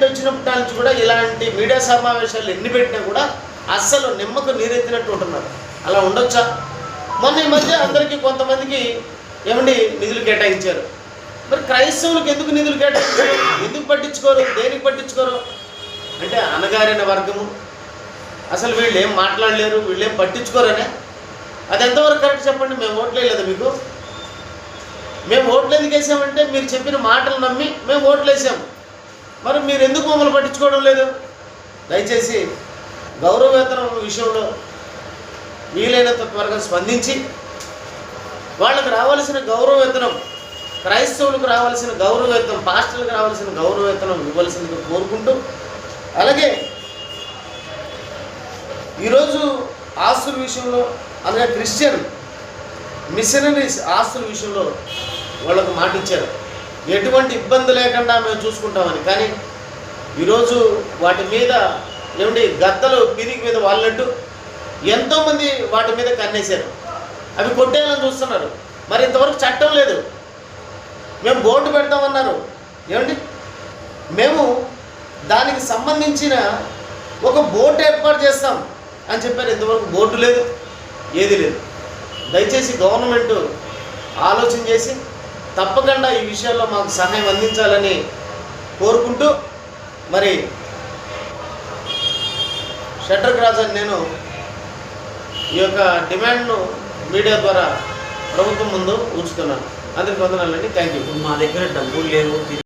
Government వచ్చినప్పటి నుంచి కూడా ఇలాంటి మీడియా సమావేశాలు ఎన్ని పెట్టినా కూడా అస్సలు నిమ్మకు నీరెత్తినట్టు ఉంటున్నారు. అలా ఉండొచ్చా? మొన్న ఈ మధ్య అందరికీ కొంతమందికి ఏమండి నిధులు కేటాయించారు. మరి క్రైస్తవులకు ఎందుకు నిధులు కేటాయించారు? ఎందుకు పట్టించుకోరు? దేనికి పట్టించుకోరు? అంటే అనగారిన వర్గము. అసలు వీళ్ళు ఏం మాట్లాడలేరు వీళ్ళు ఏం పట్టించుకోరనే? అది ఎంతవరకు కరెక్ట్ చెప్పండి? మేము ఓట్లేదు మీకు? మేము ఓట్లు ఎందుకు వేసామంటే మీరు చెప్పిన మాటలు నమ్మి మేము ఓట్లు వేసాము మరి మీరు ఎందుకు మమ్మల్ని పట్టించుకోవడం లేదు? దయచేసి గౌరవవేతనం విషయంలో వీలైనంత త్వరగా స్పందించి వాళ్ళకి రావాల్సిన గౌరవవేతనం క్రైస్తవులకు రావాల్సిన గౌరవవేతనం పాస్టర్లకు రావాల్సిన గౌరవవేతనం ఇవ్వాల్సిందిగా కోరుకుంటూ అలాగే ఈరోజు ఆస్తుల విషయంలో అలాగే క్రిస్టియన్ మిషనరీస్ ఆస్తుల విషయంలో వాళ్ళకు మాటిచ్చారు. ఎటువంటి ఇబ్బంది లేకుండా మేము చూసుకుంటామని. కానీ ఈరోజు వాటి మీద ఏమిటి గద్దలు పీరికి మీద వాళ్ళట్టు ఎంతోమంది వాటి మీద కన్నేశారు. అవి కొట్టేయాలని చూస్తున్నారు. మరి ఇంతవరకు చట్టం లేదు. మేము బోర్డు పెడతామన్నారు. ఏమండి? మేము దానికి సంబంధించిన ఒక బోర్డు ఏర్పాటు చేస్తాం అని చెప్పారు. ఇంతవరకు బోర్డు లేదు ఏది లేదు. దయచేసి గవర్నమెంట్ ఆలోచన చేసి తప్పకుండా ఈ విషయాల్లో మాకు సహాయం అందించాలని కోరుకుంటూ మరి షట్టర్ రాజు నేను ఈ యొక్క డిమాండ్ను మీడియా ద్వారా ప్రభుత్వం ముందు ఉంచుతున్నాను అందరికి వందనాలండి. థ్యాంక్ యూ మా దగ్గర డబ్బులు లేవు.